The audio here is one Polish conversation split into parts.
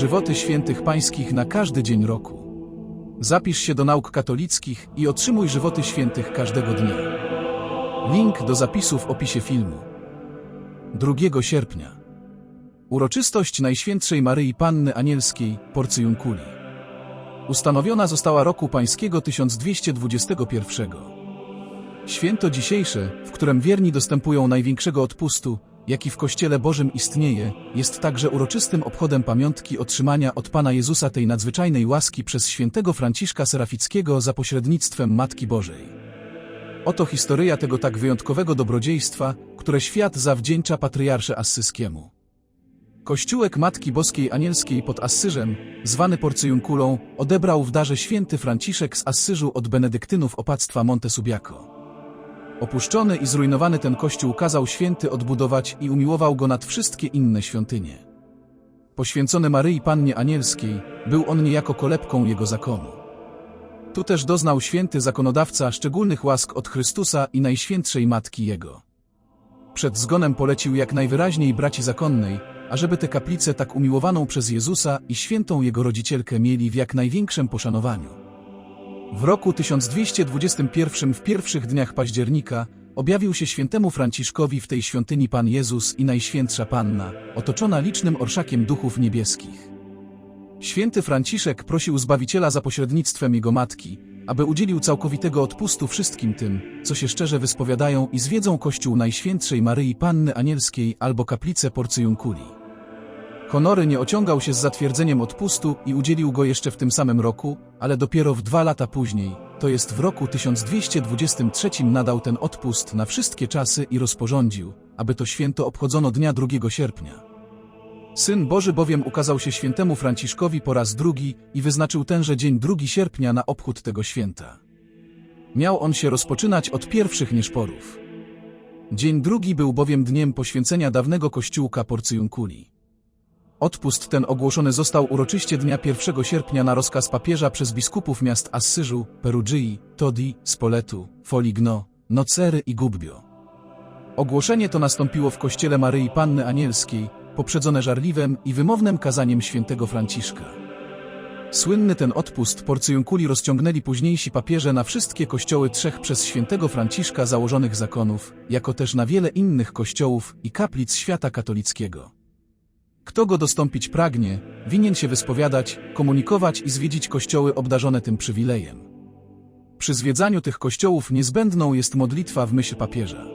żywoty świętych pańskich na każdy dzień roku. Zapisz się do nauk katolickich i otrzymuj żywoty świętych każdego dnia. Link do zapisu w opisie filmu. 2 sierpnia. Uroczystość Najświętszej Maryi Panny Anielskiej, Porcyjunkuli. Ustanowiona została roku pańskiego 1221. Święto dzisiejsze, w którym wierni dostępują największego odpustu, jaki w Kościele Bożym istnieje, jest także uroczystym obchodem pamiątki otrzymania od Pana Jezusa tej nadzwyczajnej łaski przez świętego Franciszka Serafickiego za pośrednictwem Matki Bożej. Oto historyja tego tak wyjątkowego dobrodziejstwa, które świat zawdzięcza patriarsze assyskiemu. Kościółek Matki Boskiej Anielskiej pod Assyżem, zwany Porcyjunkulą, odebrał w darze święty Franciszek z Assyżu od benedyktynów opactwa Monte Subiaco. Opuszczony i zrujnowany ten kościół kazał święty odbudować i umiłował go nad wszystkie inne świątynie. Poświęcony Maryi Pannie Anielskiej, był on niejako kolebką jego zakonu. Tu też doznał święty zakonodawca szczególnych łask od Chrystusa i Najświętszej Matki Jego. Przed zgonem polecił jak najwyraźniej braci zakonnej, ażeby tę kaplicę tak umiłowaną przez Jezusa i świętą Jego rodzicielkę mieli w jak największym poszanowaniu. W roku 1221 w pierwszych dniach października objawił się świętemu Franciszkowi w tej świątyni Pan Jezus i Najświętsza Panna, otoczona licznym orszakiem duchów niebieskich. Święty Franciszek prosił Zbawiciela za pośrednictwem jego matki, aby udzielił całkowitego odpustu wszystkim tym, co się szczerze wyspowiadają i zwiedzą Kościół Najświętszej Maryi Panny Anielskiej albo kaplicę Porcyjunkuli. Honory nie ociągał się z zatwierdzeniem odpustu i udzielił go jeszcze w tym samym roku, ale dopiero w dwa lata później, to jest w roku 1223 nadał ten odpust na wszystkie czasy i rozporządził, aby to święto obchodzono dnia 2 sierpnia. Syn Boży bowiem ukazał się świętemu Franciszkowi po raz drugi i wyznaczył tenże dzień 2 sierpnia na obchód tego święta. Miał on się rozpoczynać od pierwszych nieszporów. Dzień drugi był bowiem dniem poświęcenia dawnego kościółka Porcyjunkuli. Odpust ten ogłoszony został uroczyście dnia 1 sierpnia na rozkaz papieża przez biskupów miast Assyżu, Perugii, Todi, Spoletu, Foligno, Nocery i Gubbio. Ogłoszenie to nastąpiło w kościele Maryi Panny Anielskiej, poprzedzone żarliwym i wymownym kazaniem świętego Franciszka. Słynny ten odpust porcyjunkuli rozciągnęli późniejsi papieże na wszystkie kościoły trzech przez świętego Franciszka założonych zakonów, jako też na wiele innych kościołów i kaplic świata katolickiego. Kto go dostąpić pragnie, winien się wyspowiadać, komunikować i zwiedzić kościoły obdarzone tym przywilejem. Przy zwiedzaniu tych kościołów niezbędną jest modlitwa w myśl papieża.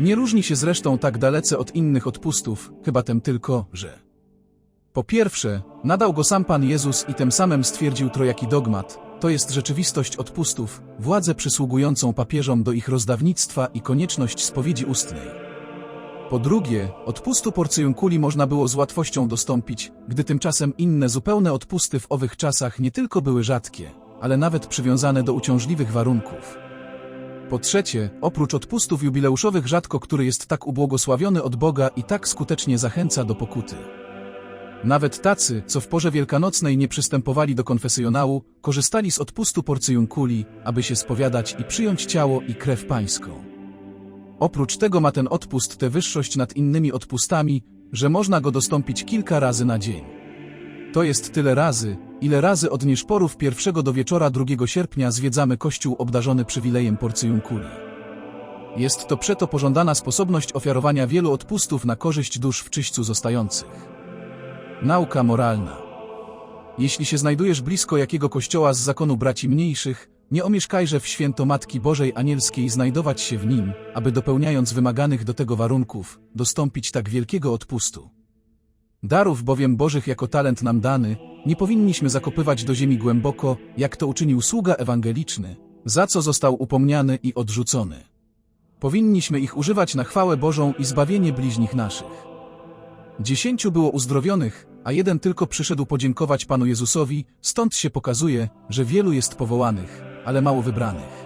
Nie różni się zresztą tak dalece od innych odpustów, chyba tym tylko, że po pierwsze, nadał go sam Pan Jezus i tym samym stwierdził trojaki dogmat, to jest rzeczywistość odpustów, władzę przysługującą papieżom do ich rozdawnictwa i konieczność spowiedzi ustnej. Po drugie, odpustu porcyjunkuli można było z łatwością dostąpić, gdy tymczasem inne zupełne odpusty w owych czasach nie tylko były rzadkie, ale nawet przywiązane do uciążliwych warunków. Po trzecie, oprócz odpustów jubileuszowych rzadko który jest tak ubłogosławiony od Boga i tak skutecznie zachęca do pokuty. Nawet tacy, co w porze wielkanocnej nie przystępowali do konfesjonału, korzystali z odpustu porcyjunkuli, aby się spowiadać i przyjąć ciało i krew pańską. Oprócz tego ma ten odpust tę wyższość nad innymi odpustami, że można go dostąpić kilka razy na dzień. To jest tyle razy, ile razy od nieszporów pierwszego do wieczora 2 sierpnia zwiedzamy kościół obdarzony przywilejem porcyjunkuli. Jest to przeto pożądana sposobność ofiarowania wielu odpustów na korzyść dusz w czyśćcu zostających. Nauka moralna. Jeśli się znajdujesz blisko jakiego kościoła z zakonu braci mniejszych, nie omieszkajże w święto Matki Bożej Anielskiej znajdować się w nim, aby dopełniając wymaganych do tego warunków, dostąpić tak wielkiego odpustu. Darów bowiem Bożych jako talent nam dany, nie powinniśmy zakopywać do ziemi głęboko, jak to uczynił sługa ewangeliczny, za co został upomniany i odrzucony. Powinniśmy ich używać na chwałę Bożą i zbawienie bliźnich naszych. Dziesięciu było uzdrowionych, a jeden tylko przyszedł podziękować Panu Jezusowi, stąd się pokazuje, że wielu jest powołanych, ale mało wybranych.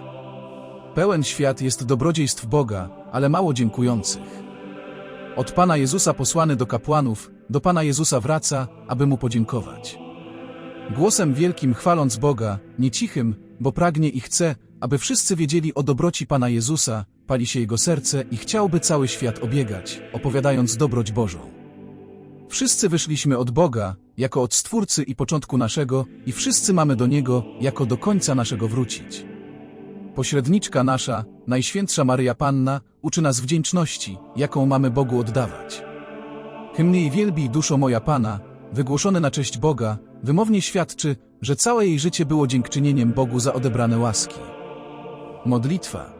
Pełen świat jest dobrodziejstw Boga, ale mało dziękujących. Od Pana Jezusa posłany do kapłanów, do Pana Jezusa wraca, aby Mu podziękować. Głosem wielkim chwaląc Boga, nie cichym, bo pragnie i chce, aby wszyscy wiedzieli o dobroci Pana Jezusa, pali się Jego serce i chciałby cały świat obiegać, opowiadając dobroć Bożą. Wszyscy wyszliśmy od Boga, jako od Stwórcy i początku naszego, i wszyscy mamy do Niego, jako do końca naszego wrócić. Pośredniczka nasza, Najświętsza Maryja Panna, uczy nas wdzięczności, jaką mamy Bogu oddawać. Hymn jej wielbi duszo moja Pana, wygłoszony na cześć Boga, wymownie świadczy, że całe jej życie było dziękczynieniem Bogu za odebrane łaski. Modlitwa.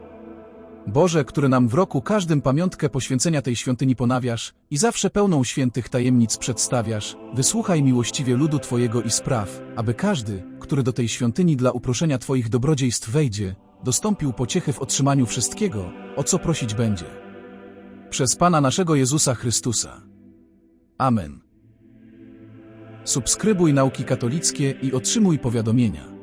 Boże, który nam w roku każdym pamiątkę poświęcenia tej świątyni ponawiasz i zawsze pełną świętych tajemnic przedstawiasz, wysłuchaj miłościwie ludu Twojego i spraw, aby każdy, który do tej świątyni dla uproszenia Twoich dobrodziejstw wejdzie, dostąpił pociechy w otrzymaniu wszystkiego, o co prosić będzie. Przez Pana naszego Jezusa Chrystusa. Amen. Subskrybuj nauki katolickie i otrzymuj powiadomienia.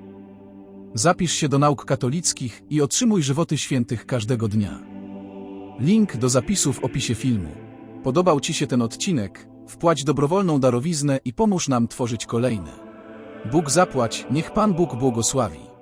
Zapisz się do nauk katolickich i otrzymuj żywoty świętych każdego dnia. Link do zapisu w opisie filmu. Podobał Ci się ten odcinek? Wpłać dobrowolną darowiznę i pomóż nam tworzyć kolejne. Bóg zapłać, niech Pan Bóg błogosławi.